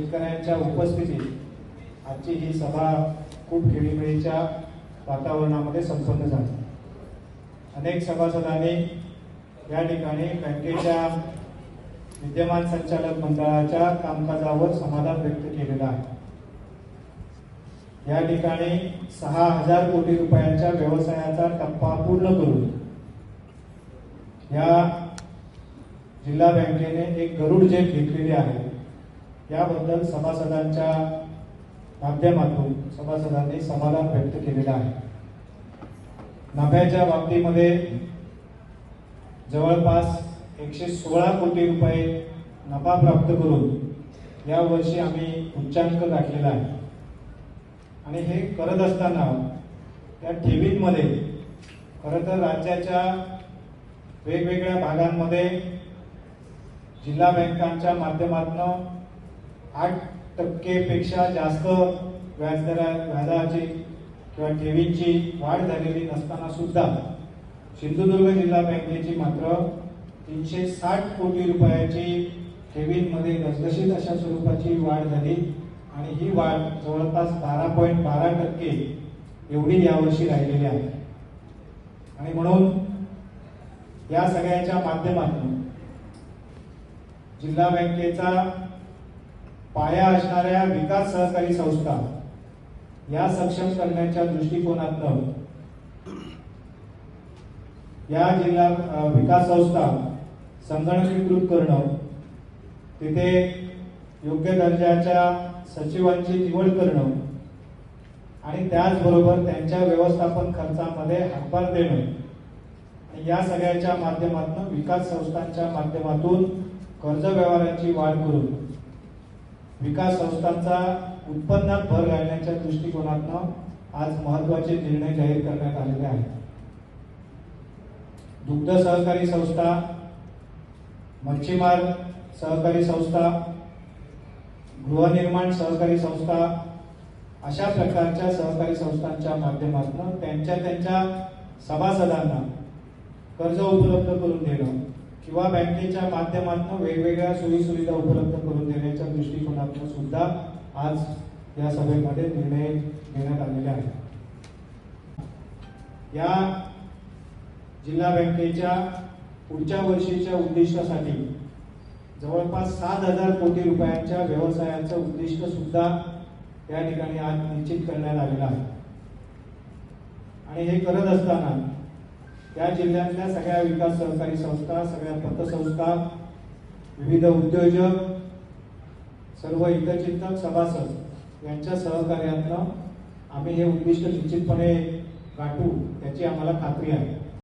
शेतकऱ्यांच्या उपस्थितीत आजची ही सभा खूप खेळीमेळीच्या वातावरणामध्ये संपन्न झाली. अनेक सभासदांनी या ठिकाणी बँकेच्या विद्यमान संचालक मंडळाच्या कामकाजावर समाधान व्यक्त केलेलं आहे. या ठिकाणी सहा हजार कोटी रुपयांच्या व्यवसायाचा टप्पा पूर्ण करून या जिल्हा बँकेने एक गरुड झेप घेतलेली आहे. याबद्दल सभासदांच्या माध्यमातून सभासदांनी समाधान व्यक्त केलेलं आहे. नफ्याच्या बाबतीमध्ये जवळपास एकशे सोळा कोटी रुपये नफा प्राप्त करून या वर्षी आम्ही उच्चांक गाठलेला आहे. आणि हे करत असताना त्या ठेवींमध्ये खरं तर राज्याच्या वेगवेगळ्या भागांमध्ये जिल्हा बँकांच्या माध्यमातून आठ टक्केपेक्षा जास्त व्याजदरा व्याजाची किंवा ठेवींची वाढ झालेली नसताना सुद्धा सिंधुदुर्ग जिल्हा बँकेची मात्र तीनशे साठ कोटी रुपयाची ठेवींमध्ये घसघशीत अशा स्वरूपाची वाढ झाली आणि ही वाढ जवळपास बारा पॉईंट बारा टक्के एवढी यावर्षी राहिलेली आहे. आणि म्हणून या सगळ्याच्या माध्यमातून जिल्हा बँकेचा पाया असणाऱ्या विकास सहकारी संस्था या सक्षम करण्याच्या दृष्टिकोनातनं या जिल्हा विकास संस्था संगणकीकृत करणं तिथे योग्य दर्जाच्या सचिवांची निवड करणं आणि त्याचबरोबर त्यांच्या व्यवस्थापन खर्चामध्ये हातभार देणं. आणि या सगळ्याच्या माध्यमातून विकास संस्थांच्या माध्यमातून कर्ज व्यवहारांची वाढ करून विकास संस्थांचा उत्पन्नात भर घालण्याच्या दृष्टिकोनातून आज महत्त्वाचे निर्णय जाहीर करण्यात आलेले आहेत. दुग्ध सहकारी संस्था मच्छीमार सहकारी संस्था गृहनिर्माण सहकारी संस्था अशा प्रकारच्या सहकारी संस्थांच्या माध्यमातून त्यांच्या त्यांच्या सभासदांना कर्ज उपलब्ध करून देणं किंवा बँकेच्या माध्यमातून वेगवेगळ्या सोयी सुविधा उपलब्ध करून देण्याच्या दृष्टिकोनातून सुद्धा आज या सभेमध्ये निर्णय घेण्यात आलेले आहेत. या जिल्हा बँकेच्या पुढच्या वर्षीच्या उद्दिष्टासाठी जवळपास सात हजार कोटी रुपयांच्या व्यवसायाचं उद्दिष्ट सुद्धा या ठिकाणी आज निश्चित करण्यात आलेलं आहे. आणि हे करत असताना या जिल्ह्यातल्या सगळ्या विकास सहकारी संस्था सगळ्या पतसंस्था विविध उद्योजक सर्व हितचिंतक सभासद यांच्या सहकार्यातनं आम्ही हे उद्दिष्ट निश्चितपणे गाठू याची आम्हाला खात्री आहे.